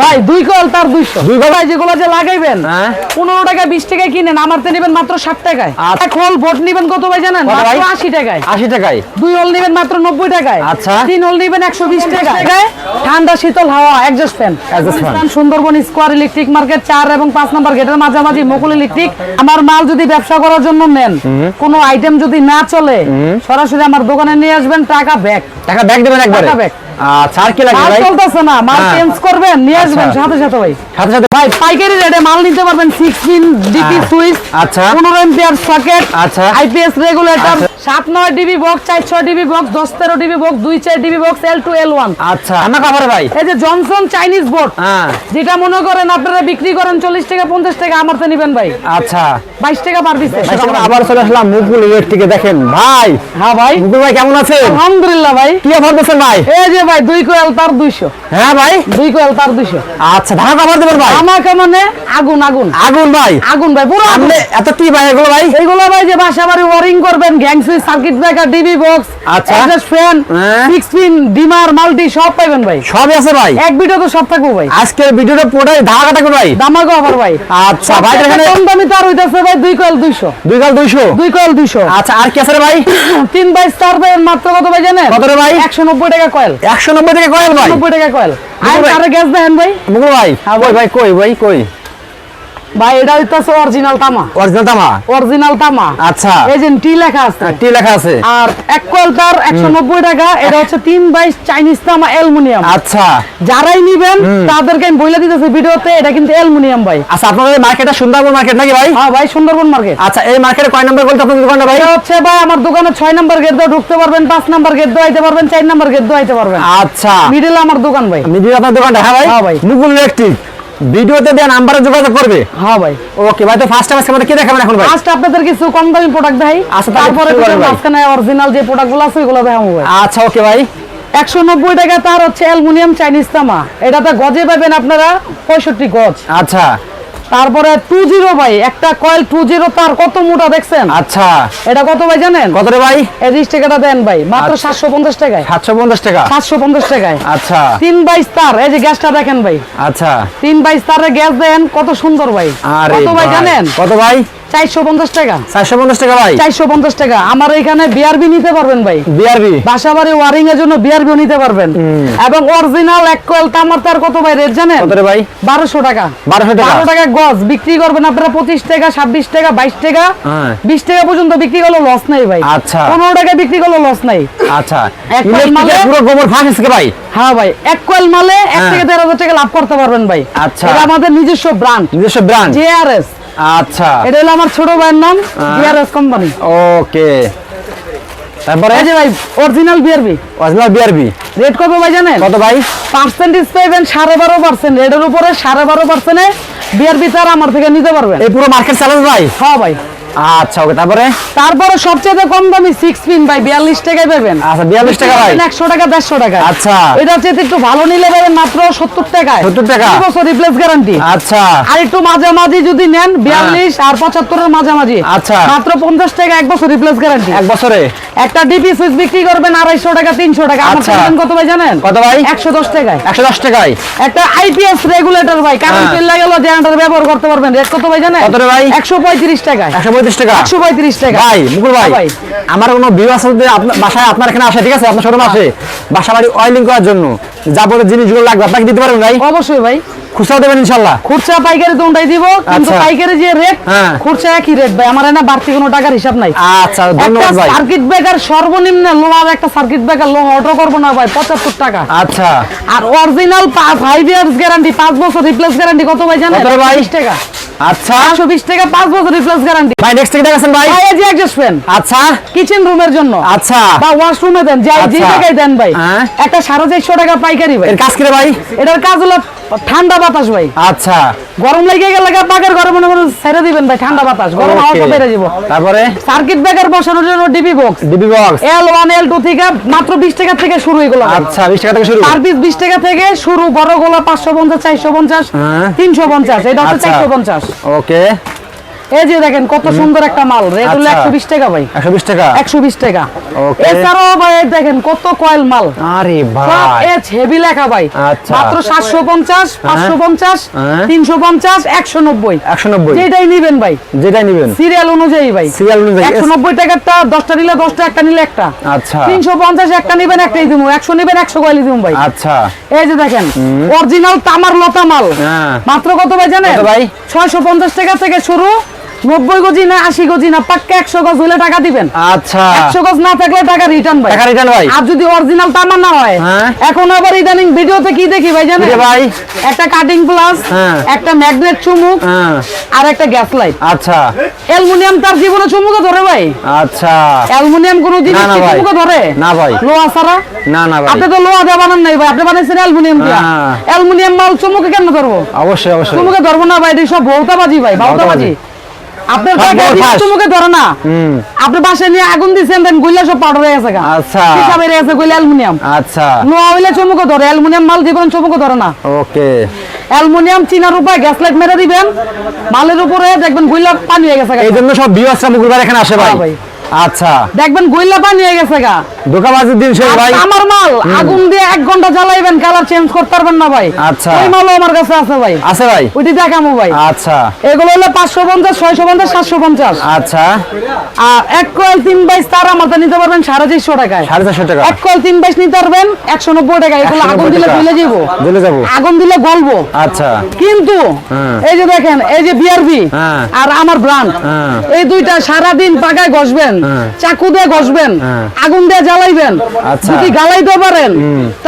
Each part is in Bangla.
ভাই দুই কল তার দুইশো। দুই কল? ভাই যেগুলো যে লাগাইবেন হ্যাঁ। পনেরো টাকা বিশ টাকায় কিনেন আমার তো নেবেন মাত্র ষাট টাকায়। আচ্ছা। এক হল ভোট নিবেন কত ভাই জানেন? মাত্র আশি টাকায়। আশি টাকায়। দুই হল নিবেন মাত্র নব্বই টাকায়। আচ্ছা। তিন হল নিবেন একশো বিশ টাকায়। ঠান্ডা শীতল হাওয়া exhaust fan Sundarban square electric market চার এবং পাঁচ নম্বর গেটের মাঝামাঝি মুকুল ইলেকট্রিক আমার মাল যদি ব্যবসা করার জন্য নেন কোনো আইটেম যদি না চলে সরাসরি আমার দোকানে নিয়ে আসবেন টাকা ব্যাক টাকা ব্যাগ দেবেন একবারে। টাকা back। আচ্ছা আর কি লাগে ভাই চলতেছে না মাল হ্যাঁ। চেঞ্জ করবেন নিয়ে আসবেন আচ্ছা। সাথে সাথে ভাই সাথে সাথে ভাই পাইকারি রেটে মাল নিতে পারবেন six pin D P. Switch আচ্ছা। পনেরো এম্পিয়ার সকেট আচ্ছা। আইপিএস রেগুলেটর আচ্ছা। সাত নয় ডিবি বক্স চার ছয় ডিবি বক্স দশ তেরো ডিবি বক্স দুই চার DB box L two L one আচ্ছা রান্না কাপড়ে ভাই? এই যে জনসন চাইনিজ বোর্ড যেটা মনে করেন আপনারা বিক্রি করেন চল্লিশ টাকা পঞ্চাশ টাকা আমার তো নিবেন ভাই। আচ্ছা। বাইশ টাকা পার পিসে আমরা আবার চলে আসলাম মুকুল ইলেকট্রিকে দেখেন। ভাই হ্যাঁ ভাই। মুকুল ভাই কেমন আছেন? আলহামদুলিল্লাহ ভাই। কি অফার দিচ্ছেন ভাই? এই যে ভাই দুই কোয়েল তার দুইশো। হ্যাঁ ভাই। দুই কোয়েল তার দুইশো। আচ্ছা ধান কাপড় দেবেন ভাই? আমাকে মানে আগুন আগুন। আগুন ভাই। আগুন ভাই পুরো আপনি এত কি ভাই এগুলো ভাই? এগুলো ভাই যে বাসা বাড়ি ওয়ারিং করবেন gang switch circuit breaker DB box আচ্ছা। অ্যাডজাস্ট ফ্যান হ্যাঁ। সিক্স পিন ডিমার মাল্টি সব পাইবেন ভাই। সবই আছে ভাই? এক ভিডিও তো সব থাকব ভাই। আজকের ভিডিওটা পুরোটাই ধারা কাটা করে ভাই? দামাগো অফার ভাই। আচ্ছা ভাই এখানে কম দামি তার হইতাছে ভাই দুই কোয়েল দুইশো। দুই কাল দুইশো? দুই কোয়েল দুইশো। আচ্ছা আর কি আছে রে ভাই? তিন বাইশ তার ভাই মাত্র কত ভাই জানেন? কত রে ভাই? একশো নব্বই টাকা কয়েল। একশো নব্বই থেকে কয়েল ভাই? নব্বই টাকা কয়েল। আর ভাই। তারে গ্যাস দেখেন ভাই? মুকুল ভাই হ্যাঁ ভাই। ভাই কই ভাই কই? ভাই এটা হইতাছে অরিজিনাল তামা। অরিজিনাল তামা? অরিজিনাল তামা। আচ্ছা। এজেন্ট টি লেখা আছে। টি লেখা আছে। আর এক একশো নব্বই টাকা এটা হচ্ছে তিন বাইশ চাইনিজ তামা অ্যালুমিনিয়াম। আচ্ছা। যারাই নিবেন তাদেরকে আমি বলে দিতেছি ভিডিওতে এটা কিন্তু অ্যালুমিনিয়াম ভাই। আচ্ছা আপনাদের এই মার্কেটটা সুন্দরবন মার্কেট নাকি ভাই? হ্যাঁ ভাই সুন্দরবন মার্কেট। আচ্ছা এই মার্কেটে কয় নম্বর বলতে আপনাদের দোকানটা ভাই? এটা হচ্ছে ভাই আমার দোকানে ছয় নম্বর গেট দিয়ে ঢুকতে পারবেন পাঁচ নম্বর গেট দিয়ে আইতে পারবেন চার নম্বর গেট দিয়ে আইতে পারবেন। আচ্ছা। মিডিল আমার দোকান ভাই। মিডিল আপনার দোকানটা হ্যাঁ ভাই? হ্যাঁ ভাই। মুকুল ইলেকট্রিক ভিডিওতে দেন নাম্বারে যোগাযোগ করবে? হ্যাঁ ভাই। ওকে ভাই তো ফার্স্ট টাইম আজকে আমাদের কি দেখাবেন এখন ভাই? ফার্স্ট আপনাদের কিছু কম দামি প্রোডাক্ট দেখাই। আচ্ছা, তারপরে ভাই। মাঝখানে অরিজিনাল যে প্রোডাক্টগুলো আছে ওগুলো দেখাবো ভাই। আচ্ছা ওকে ভাই। একশো নব্বই টাকা তার হচ্ছে অ্যালুমিনিয়াম চাইনিজ তামা। এটাতে গজে পাবেন আপনারা পঁয়ষট্টি গজ। আচ্ছা। তারপরে টু জিরো ভাই একটা কয়েল টু জিরো তার কত মোটা দেখছেন? আচ্ছা। এটা কত ভাই জানেন? কত রে ভাই? এই টাকাটা দেন ভাই মাত্র আচ্ছা। সাতশো পঞ্চাশ টাকায়। সাতশো পঞ্চাশ টাকা? সাতশো পঞ্চাশ টাকায়। আচ্ছা। তিন বাইশ তার এই যে গ্যাসটা দেখেন ভাই। আচ্ছা। তিন বাইশ তারে গ্যাস দেন কত সুন্দর ভাই। আর কত ভাই জানেন? কত ভাই? চারশো পঞ্চাশ টাকা। চারশো পঞ্চাশ টাকা ভাই। টাকা। আমার এখানে বিআরবি নিতে পারবেন ভাই। বিআরবি বাসা ওয়ারিং এর জন্য বিআরবিও নিতে পারবেন। এবং অরিজিনাল এক কয়েল তামার তার কত ভাই? রেট জানেন? কত ভাই? বারোশো টাকা। টাকা? বারো টাকা গজ। বিক্রি করবেন আপনারা পঁচিশ টাকা ছাব্বিশ টাকা বাইশ টাকা। হ্যাঁ। টাকা পর্যন্ত বিক্রি করলে লস নাই ভাই। আচ্ছা। টাকা বিক্রি করলে লস নাই। আচ্ছা। এক কয়েল মালে- পুরো গোবর ফাঁস ভাই? হ্যাঁ ভাই এক কয়েল মালে হ্যাঁ। থেকে দেড় হাজার টাকা লাভ করতে পারবেন ভাই। আচ্ছা। এটা আমাদের নিজস্ব নিজস্ব ব্র্যান্ড জেআরএস আচ্ছা। এটা হলো আমার ছোট ভাইয়ের নাম হ্যাঁ। JRS company okay. তারপরে? এই যে ভাই original BRB original BRB rate কত ভাই জানেন? কত ভাই? পার্সেন্টেজ পাইবেন সাড়ে বারো পার্সেন্ট রেটের উপরে সাড়ে বারো পার্সেন্টে বিআরবি তার আমার থেকে নিতে পারবেন। এই পুরো মার্কেট চ্যালেঞ্জ ভাই? হ্যাঁ ভাই। আচ্ছা ওকে তারপরে? তারপরে সবচেয়ে কম দামি সিক্স পিন ভাই বিয়াল্লিশ টাকায় পাবেন। আচ্ছা বিয়াল্লিশ টাকা ভাই? একশো টাকা দেড়শো টাকা আচ্ছা। এটা হচ্ছে একটু ভালো নিলে পাবেন মাত্র সত্তর টাকায়। 70 টাকা। বছর রিপ্লেস গ্যারান্টি আচ্ছা। আর একটু মাঝামাঝি যদি নেন বিয়াল্লিশ আর পঁচাত্তরের মাঝামাঝি। আচ্ছা। মাত্র পঞ্চাশ টাকা এক বছর রিপ্লেস গ্যারান্টি এক বছরে? একটা ডিপি সুইচ বিক্রি করবেন আড়াইশো টাকা তিনশো টাকা। আমার আচ্ছা। পেমেন্ট কত ভাই জানেন? কত ভাই? একশো দশ টাকায়। একশো দশ টাকায়। একটা আইপিএস রেগুলেটর ভাই কারণ হ্যাঁ। চলে গেল জেনারেটর ব্যবহার করতে পারবেন। রেট কত ভাই জানেন? কত ভাই? একশো পঁয়ত্রিশ টাকায়। একশো পঁয়ত্রিশ টাকা। একশো পঁয়ত্রিশ টাকা। ভাই মুকুল ভাই আমার কোনো ভিউ আপনার বাসায় আপনার এখানে আসে ঠিক আছে? আপনার শোরুম আসে বাসা বাড়ি অয়েলিং করার জন্য যাবতীয় জিনিসগুলো লাগবে আপনাকে দিতে পারবেন ভাই? অবশ্যই ভাই। খুচরাও দেবেন ইনশাল্লাহ। খুচরা পাইকারি তো ওটাই দিব কিন্তু। পাইকারি যে রেট। খুচরা একই রেট ভাই। আমার না বাড়তি কোনো টাকার হিসাব নাই। আচ্ছা ধন্যবাদ ভাই। সার্কিট ব্রেকার সর্বনিম্ন লোহার একটা সার্কিট ব্রেকার লোহা অর্ডার করব না ভাই পঁচাত্তর টাকা। আচ্ছা। আর অরিজিনাল ফাইভ ইয়ার্স গ্যারান্টি পাঁচ বছর রিপ্লেস গ্যারান্টি কত ভাই জানেন? কত ভাই? টাকা। আচ্ছা। একশো বিশ টাকা পাঁচ বছর রিপ্লেস গ্যারান্টি ভাই নেক্সট থেকে দেখাছেন ভাই। ভাই এই অ্যাডজাস্ট ফ্যান আচ্ছা। কিচেন রুমের জন্য। আচ্ছা। বা ওয়াশরুমে দেন যাই যে আচ্ছা। জায়গায় দেন ভাই। হ্যাঁ। একটা সাড়ে চারশো টাকা পাইকারি ভাই। এর কাজ কি রে ভাই? এটার কাজ হলো ঠান্ডা বাতাস ভাই। আচ্ছা। গরম লেগে গেলে পাকের গরম মনে করুন ছেড়ে দিবেন ভাই ঠান্ডা বাতাস। গরম হাওয়া হাওয়াটা বেড়ে যাব। তারপরে? সার্কিট ব্রেকার বসানোর জন্য DB box DB box L one L two থেকে মাত্র বিশ টাকা থেকে শুরু এগুলো। আচ্ছা বিশ টাকা থেকে শুরু। পিস বিশ টাকা থেকে শুরু। বড় গোলা পাঁচশো পঞ্চাশ চারশো পঞ্চাশ হ্যাঁ। তিনশো পঞ্চাশ এটা হচ্ছে আচ্ছা। চারশো পঞ্চাশ। ওকে এই যে দেখেন কত সুন্দর একটা মাল। রেট হলো আচ্ছা। একশো বিশ টাকা ভাই। একশো বিশ টাকা? একশো বিশ টাকা। Okay. এছাড়াও ভাই দেখেন কত কয়েল মাল। আরে ভাই। হেভি লেখা ভাই। আচ্ছা। মাত্র সাতশো পঞ্চাশ পাঁচশো পঞ্চাশ হ্যাঁ। তিনশো পঞ্চাশ একশো নব্বই। একশো নব্বই। যেটাই নিবেন ভাই। যেটাই নিবেন। সিরিয়াল অনুযায়ী ভাই। Serial অনুযায়ী। একশো নব্বই টাকারটা দশটা নিলে দশটা একটা নিলে একটা। আচ্ছা। তিনশো পঞ্চাশ একটা নিবেন একটাই দিব। একশো নিবেন একশো কয়েলি দিব ভাই। আচ্ছা। এই যে দেখেন অরিজিনাল তামার লতা মাল। হ্যাঁ। মাত্র কত ভাই জানেন? ভাই? ছয়শো পঞ্চাশ টাকা থেকে শুরু। নব্বই গজি না আশি গজি না পাক্কা একশো গজ হলে টাকা দিবেন। আচ্ছা। একশো গজ না থাকলে টাকা রিটার্ন ভাই। টাকা রিটার্ন ভাই। আর যদি অরিজিনাল তামার না হয় হ্যাঁ। এখন আবার ইদানিং ভিডিওতে কি দেখি ভাই জানেন? ভাই? একটা কাটিং প্লাস হ্যাঁ। একটা ম্যাগনেট চুমুক হ্যাঁ। আর একটা গ্যাস লাইট আচ্ছা। অ্যালুমিনিয়াম তার জীবনে চুমুকে ধরে ভাই। আচ্ছা। অ্যালুমিনিয়াম কোনো জিনিস চুমুকে ধরে? না ভাই। লোহা ছাড়া? না না ভাই। আপনি তো লোহা দিয়ে বানান নাই ভাই আপনি বানাইছেন অ্যালুমিনিয়াম দিয়ে। অ্যালুমিনিয়াম মাল চুমুকে কেন ধরবো? অবশ্যই অবশ্যই। চুমুকে ধরবো না ভাই এটা সব ভৌতাবাজি ভাই ভৌতাবাজি। আপনার সব টাকা দিয়ে ভৌতাস। চুমুকে ধরে না। হুম। বাসায় নিয়ে আগুন দিচ্ছেন দেন গুইলা সব পাউডার হয়ে গেছে আচ্ছা। পিঠা বেড়ে গেছে অ্যালুমিনিয়াম। আচ্ছা। লোহা হইলে চুমুকে ধরে অ্যালুমিনিয়াম মাল জীবন চুমুকে ধরে না। ওকে। অ্যালুমিনিয়াম চিনার উপায় গ্যাস লাইট মেরে দিবেন মালের উপরে দেখবেন গুইলা পানি হয়ে গেছে এই জন্য সব বিওয়াসরা মুগুলবার এখানে আসে হ্যাঁ ভাই। আচ্ছা। দেখবেন গুইলা পানি হয়ে গেছে গা। দিন শেষ ভাই। আমার মাল আগুন দিয়ে এক ঘণ্টা জ্বালাইবেন কালার চেঞ্জ করতে পারবেন না ভাই। আচ্ছা। ওই মালও আমার কাছে আছে ভাই। আছে ভাই? ওইটি দেখামো ভাই। আচ্ছা। এগুলো হলো পাঁচশো পঞ্চাশ ছয়শো পঞ্চাশ সাতশো পঞ্চাশ। আচ্ছা। আর এক কয়েল তিন বাইশ তার আমারটা নিতে পারবেন সাড়ে চারশো টাকায়। সাড়ে চারশো টাকা। এক কয়েল তিন বাইশ নিতে পারবেন একশো নব্বই টাকা এগুলো আগুন দিলে। জ্বলে যাব। যাব। আগুন দিলে গলবো। আচ্ছা। কিন্তু। এই যে দেখেন এই যে বিআরবি হ্যাঁ। আর আমার ব্রান্ড হ্যাঁ। এই দুইটা সারা দিন পাকায় ঘষবেন। চাকু দিয়ে ঘষবেন হ্যাঁ। আগুন দিয়ে জ্বালাইবেন আচ্ছা। যদি গালাইতে পারেন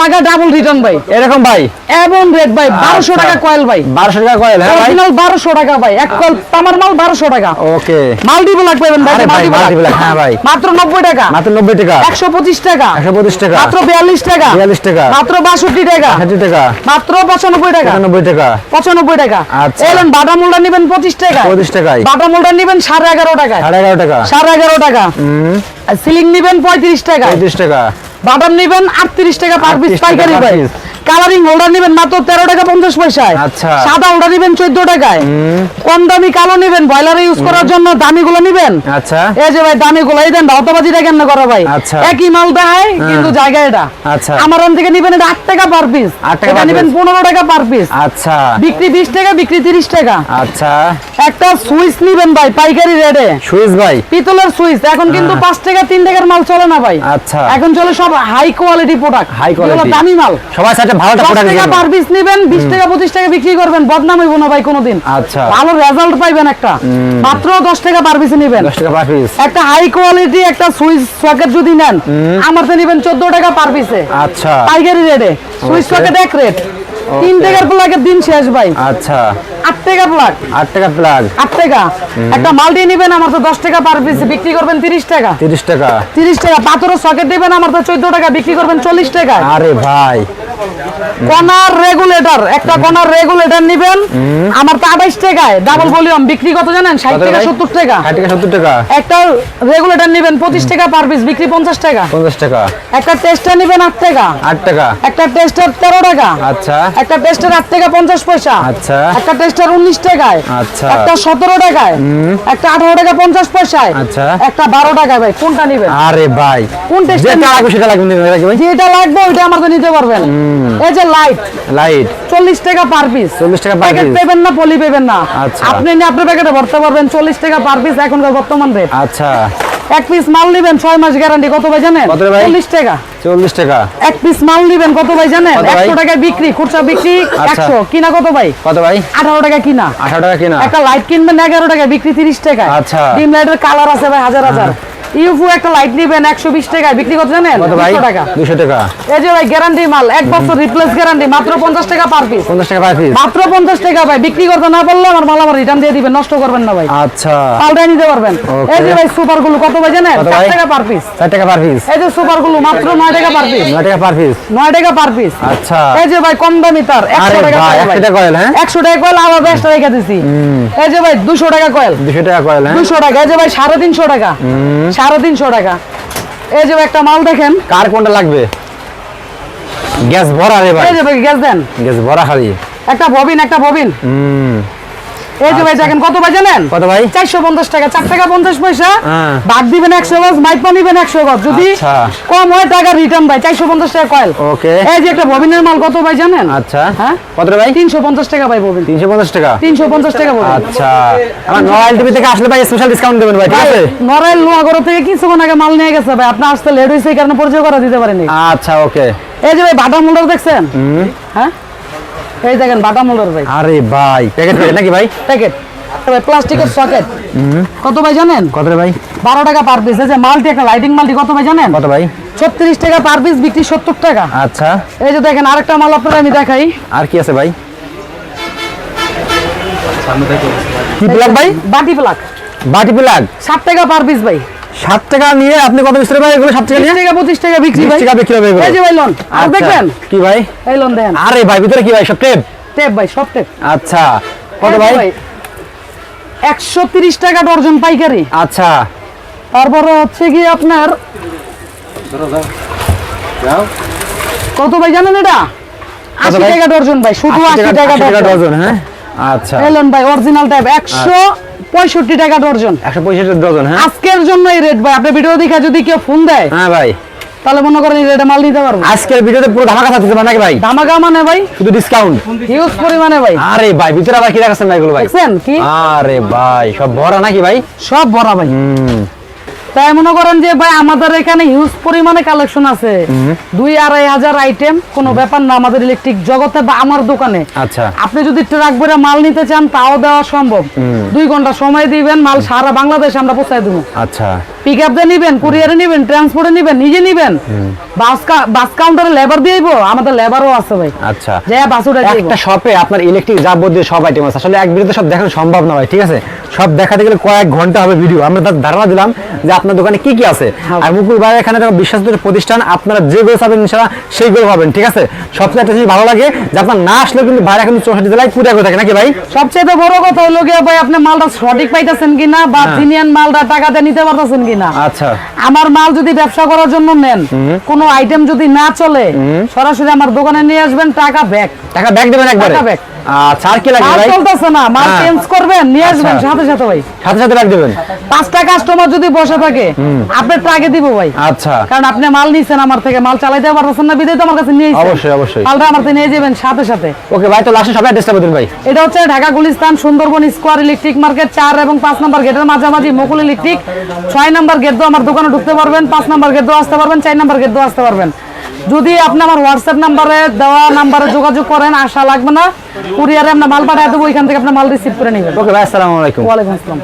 টাকা ডাবল রিটার্ন ভাই। এরকম ভাই? এবং রেট ভাই বারোশো আচ্ছা। টাকা কয়েল ভাই। বারোশো টাকা কয়েল হ্যাঁ ভাই? বারোশো টাকা ভাই এক কয়েল তামার মাল বারোশো টাকা। ওকে। মাল্টিপল লাগবে ভাই, multiple, হ্যাঁ ভাই। মাত্র নব্বই টাকা। মাত্র নব্বই টাকা। একশো পঁচিশ টাকা। একশো পঁচিশ টাকা। মাত্র বিয়াল্লিশ টাকা। 42 টাকা। মাত্র বাষট্টি টাকা। ষাট টাকা। মাত্র পঁচানব্বই টাকা। একানব্বই টাকা। পঁচানব্বই টাকা। আচ্ছা। এলেন বাটা মোলটা নিবেন পঁচিশ টাকা 25 টাকায়। বাটা মোলটা নিবেন সাড়ে এগারো টাকা সাড়ে এগারো টাকা। সাড়ে এগারো টাকা। আর সিলিং নিবেন পঁয়ত্রিশ টাকা। পঁয়ত্রিশ টাকা। বাদাম নিবেন আটত্রিশ টাকা পার পিস পাইকারি piece। কালারিং হোল্ডার নিবেন মাত্র তেরো টাকা পঞ্চাশ পয়সায়। আচ্ছা। সাদা হোল্ডার নিবেন চোদ্দ টাকায়। কম দামি কালো নিবেন বয়লারে ইউজ করার জন্য দামি গুলো নিবেন। আচ্ছা। এই যে ভাই দামি গুলো এই দেন দাওতাবাজিটা কেন করা ভাই? আচ্ছা। একই মাল দেয় কিন্তু জায়গা এটা। আচ্ছা। আমার ওখান থেকে নিবেন এটা আট টাকা পার পিস আট টাকা নিবেন পনেরো টাকা পার পিস আচ্ছা। বিক্রি বিশ টাকা বিক্রি তিরিশ টাকা। আচ্ছা। একটা সুইচ নিবেন ভাই পাইকারি রেটে সুইচ ভাই। পিতলের সুইচ এখন কিন্তু হ্যাঁ। পাঁচ টাকা তিন টাকার মাল চলে না ভাই। আচ্ছা। এখন চলে সব high quality product High quality। দামি মাল। সবাই সাথে ভালো দশ প্রোডাক্ট টাকা পার পিস নিবেন বিশ টাকা পঁচিশ টাকা বিক্রি করবেন বদনাম হইব না ভাই কোনোদিন। আচ্ছা। ভালো রেজাল্ট পাইবেন একটা। মাত্র দশ টাকা পার পিস নিবেন। দশ টাকা পার পিস একটা হাই কোয়ালিটি একটা সুইচ সকেট যদি নেন আমার তো নিবেন চোদ্দ টাকা পার পিসে আচ্ছা। পাইকারি রেটে সুইচ. সকেট এক রেট তিন টাকার প্লাগের দিন শেষ ভাই। আচ্ছা। আট টাকা প্লাগ আট টাকা প্লাগ আট টাকা। একটা মাল দিয়ে নিবেন আমার তো দশ টাকা পার পিস বিক্রি করবেন তিরিশ টাকা। তিরিশ টাকা। তিরিশ টাকা। পাথরের সকেট দিবেন আমার তো চোদ্দ টাকা বিক্রি করবেন চল্লিশ টাকা। আরে ভাই। কনার রেগুলেটর একটা কনার রেগুলেটর নিবেন। আমার তো আঠাইশ টাকায় ডাবল ভলিউম বিক্রি কত জানেন? ষাট কত টাকা ভাই? সত্তর টাকা। ষাট টাকা সত্তর টাকা। একটা রেগুলেটর নিবেন পঁচিশ টাকা পার পিস বিক্রি পঞ্চাশ টাকা। পঞ্চাশ টাকা। একটা টেস্টার নিবেন আট টাকা। আট টাকা। একটা টেস্টার তেরো টাকা। আচ্ছা। একটা টেস্টার আট টাকা পঞ্চাশ পয়সা। আচ্ছা। একটা টেস্টার উনিশ টাকায়। আচ্ছা। একটা সতেরো টাকায়। একটা আঠারো টাকা পঞ্চাশ পয়সায়। আচ্ছা। একটা বারো টাকায় ভাই কোনটা নিবেন? আরে ভাই কোন টেস্টার যেটা লাগবে সেটা লাগবে যেটা লাগবে। ওইটা আমাকে নিতে পারবেন। এই যে লাইট লাইট চল্লিশ টাকা পার পিস 40 টাকা প্যাকেট piece। পেবেন না পলি পেবেন না। আচ্ছা। আপনি নিয়ে আপনার প্যাকেটে ভরতে পারবেন চল্লিশ টাকা পার পিস এখনকার বর্তমান রেট আচ্ছা। এক পিস মাল নিবেন ছয় মাস গ্যারান্টি কত ভাই জানেন? কত রে ভাই? চল্লিশ টাকা। চল্লিশ টাকা। এক পিস মাল নিবেন কত ভাই জানেন? কত ভাই? একশো টাকায় বিক্রি খুচরা বিক্রি আচ্ছা। একশো। কিনা কত ভাই? কত ভাই? আঠারো টাকা কিনা। আঠারো টাকা কিনা। একটা লাইট কিনবেন এগারো টাকা বিক্রি তিরিশ টাকা আচ্ছা। ডিম লাইটের কালার আছে ভাই হাজার হাজার। ইউফু একটা লাইট নিবেন একশো বিশ টাকায়। বিক্রি কত জানেন? 200 টাকা। দুশো টাকা। এই যে ভাই গ্যারান্টি মাল এক বছর রিপ্লেস গ্যারান্টি মাত্র পঞ্চাশ টাকা পার পিস পঞ্চাশ টাকা পার পিস মাত্র পঞ্চাশ টাকা ভাই বিক্রি করতে না পারলে আমার মাল আমার রিটার্ন দিয়ে দিবেন নষ্ট করবেন না ভাই। আচ্ছা। পাল্টাই নিতে পারবেন। এই যে ভাই সুপারগুলো কত ভাই জানেন? চার টাকা পার পিস ষাট টাকা পার পিস এই যে সুপারগুলো মাত্র নয় টাকা পার পিস নয় টাকা পার পিস নয় টাকা পার পিস আচ্ছা। এই যে ভাই কম দামি তার একশো আরে টাকা ভাই কয়েল একশো ভাই। টাকা কয়েল হ্যাঁ? একশো টাকা কয়েল আবার বেশটা রেখে দিছি। এই যে ভাই দুশো টাকা কয়েল দুশো টাকা কয়েল হ্যাঁ? দুশো টাকা এই যে ভাই সাড়ে তিনশো টাকা। সাড়ে তিনশো টাকা। এই যে একটা মাল দেখেন। কার কোনটা লাগবে? গ্যাস ভরা রে ভাই। এই যে গ্যাস দেন। গ্যাস ভরা খালি। একটা ববিন একটা ববিন হুম। এই যে ভাই দেখেন কত ভাই জানেন? কত ভাই? চারশো পঞ্চাশ টাকা চার টাকা পঞ্চাশ পয়সা। হ্যাঁ। ভাগ দিবেন গজ গজ। যদি আচ্ছা। কম হয় টাকা রিটার্ন ভাই চারশো পঞ্চাশ টাকা কয়েল ওকে। এই যে একটা ববিনের মাল কত ভাই জানেন? আচ্ছা। হ্যাঁ? কত ভাই? টাকা ভাই ববিন তিনশো পঞ্চাশ টাকা? তিনশো পঞ্চাশ টাকা ববিন আচ্ছা। আমার নয়াল টিভি থেকে আসলে ভাই স্পেশাল ডিসকাউন্ট দেবেন ভাই ঠিক আছে? নরেল লোহাগড় থেকে কিছুক্ষণ আগে মাল নিয়ে গেছে ভাই। আপনার আসতে লেট হয়েছে এই কারণে পরিচয় করা দিতে পারেনি। আচ্ছা ওকে। এই যে ভাই বাটা দেখছেন? হ্যাঁ? এই দেখেন বাটা মোল্ডার ভাই। আরে ভাই প্যাকেট প্যাকেট নাকি ভাই? প্যাকেট ভাই প্লাস্টিকের সকেট কত ভাই জানেন? কত রে ভাই? বারো টাকা পার পিস এই যে মাল্টি একটা লাইটিং মাল্টি কত ভাই জানেন? কত ভাই? ছত্রিশ টাকা পার পিস বিক্রি সত্তর টাকা। আচ্ছা। এই যে দেখেন আরেকটা মাল আপনারা আমি দেখাই। আর কি আছে ভাই? কি প্লাগ ভাই? বাটি প্লাক বাটি প্লাগ ষাট টাকা পার পিস ভাই। সাত টাকা নিয়ে আপনি কত বিস্তারে ভাই এগুলো সাত টাকা নিয়ে? টাকা পঁচিশ টাকা বিক্রি ভাই। টাকা বিক্রি হবে এগুলো। এই যে ভাই লোন আর আচ্ছা, দেখবেন? কি ভাই? এই লোন দেখেন আরে ভাই ভিতরে কি ভাই? সব টেপ টেপ ভাই সব টেপ আচ্ছা। কত ভাই? একশো তিরিশ টাকা ডর্জন পাইকারি। আচ্ছা। তারপরে হচ্ছে কি আপনার কত ভাই জানেন এটা? আশি টাকা ডর্জন ভাই শুধু আশি টাকা টাকা 80 টাকা ডর্জন। হ্যাঁ? আচ্ছা। এলন ভাই অরিজিনাল টাইপ একশো পঁয়ষট্টি টাকা ডর্জন। একশো পঁয়ষট্টি ডজন হ্যাঁ? আজকের জন্য এই রেট ভাই। আপনি ভিডিও দেখে যদি কেউ ফোন দেয় হ্যাঁ ভাই। তাহলে মনে করেন এই রেটে মাল নিতে পারব। আজকের ভিডিওতে পুরো ধামাকা থাকতে পারে নাকি ভাই? ধামাকা মানে ভাই শুধু ডিসকাউন্ট হিউজ পরিমাণে ভাই। আরে ভাই ভিতরে আবার কি রাখছেন ভাই এগুলো ভাই? দেখছেন কি? আরে ভাই সব ভরা নাকি ভাই? সব ভরা ভাই। হুম। তাই মনে করেন যে ভাই আমাদের এখানে হিউজ পরিমাণে কালেকশন আছে। দুই আড়াই হাজার আইটেম কোনো ব্যাপার না আমাদের ইলেকট্রিক জগতে বা আমার দোকানে। আচ্ছা। আপনি যদি ট্রাক ভরে মাল নিতে চান তাও দেওয়া সম্ভব। দুই ঘণ্টা সময় দিবেন মাল সারা বাংলাদেশ আমরা পৌঁছায় দেবো। আচ্ছা। পিক আপ দিয়ে নিবেন কুরিয়ারে নিবেন ট্রান্সপোর্টে নিবেন নিজে নিবেন। বাস বাস কাউন্টারে লেবার দিয়ে দিবো আমাদের লেবারও আছে ভাই। আচ্ছা। যে বাস উঠে একটা শপে আপনার ইলেকট্রিক যাবতীয় সব আইটেম আছে। আসলে এক ভিডিওতে সব দেখানো সম্ভব না ভাই ঠিক আছে? সব দেখাতে গেলে কয়েক ঘণ্টা হবে ভিডিও আমরা তার ধারণা দিলাম যে আপনার দোকানে কি কি আছে। হ্যাঁ। আর মুকুল ভাই এখানে বিশ্বাসযোগ্য প্রতিষ্ঠান আপনারা যেগুলো পাবেন ইনশাআল্লাহ সেইগুলো পাবেন ঠিক আছে? সবচেয়ে একটা জিনিস ভালো লাগে যে আপনার না আসলেও কিন্তু ভাইরা কিন্তু চৌষট্টি জেলায় পুরা করে থাকে নাকি ভাই? সবচেয়ে বড় কথা হলো গিয়ে ভাই আপনি মালটা সঠিক পাইতেছেন কিনা বা হ্যাঁ। জিনিয়ান মালটা টাকাতে নিতে পারতেছেন কিনা আচ্ছা। আমার মাল যদি ব্যবসা করার জন্য নেন কোনো আইটেম যদি না চলে সরাসরি আমার দোকানে নিয়ে আসবেন টাকা ব্যাক টাকা ব্যাক দেবেন একবারে? টাকা back। আর কি লাগবে ভাই? চলতেছে না মাল। চেঞ্জ করবেন নিয়ে আসবেন। সাথে সাথে ভাই। সাথে সাথে ব্যাগ দেবেন। পাঁচটা কাস্টমার যদি বসে থাকে আপনি টাকে দিব ভাই। আচ্ছা। কারণ আপনি মাল নিছেন আমার থেকে মাল চালাইতে পারতেছেন না বিদায় তো আমার কাছে নিয়ে অবশ্যই, অবশ্যই। মালটা আমার থেকে নিয়ে যাবেন সাথে সাথে। ওকে ভাই তো লাস্টে সবাই অ্যাড্রেসটা বলুন ভাই। এটা হচ্ছে Dhaka Gulistan Sundarban square electric market চার এবং পাঁচ নম্বর গেটের মাঝামাঝি মুকুল ইলেকট্রিক ছয় নম্বর গেট দিয়ে আমার দোকানে ঢুকতে পারবেন পাঁচ নম্বর গেট দিয়ে আসতে পারবেন চার নম্বর গেট দিয়ে আসতে পারবেন। যদি আপনি আমার হোয়াটসঅ্যাপ নাম্বারে দেওয়া নাম্বারে যোগাযোগ করেন আশা লাগবে না। কুরিয়ারে আমরা মাল পাঠায় দেবো ওইখান থেকে আপনার মাল রিসিভ করে নেবেন। ওকে ভাই আসসালামু আলাইকুম। ওয়ালাইকুম আসসালাম।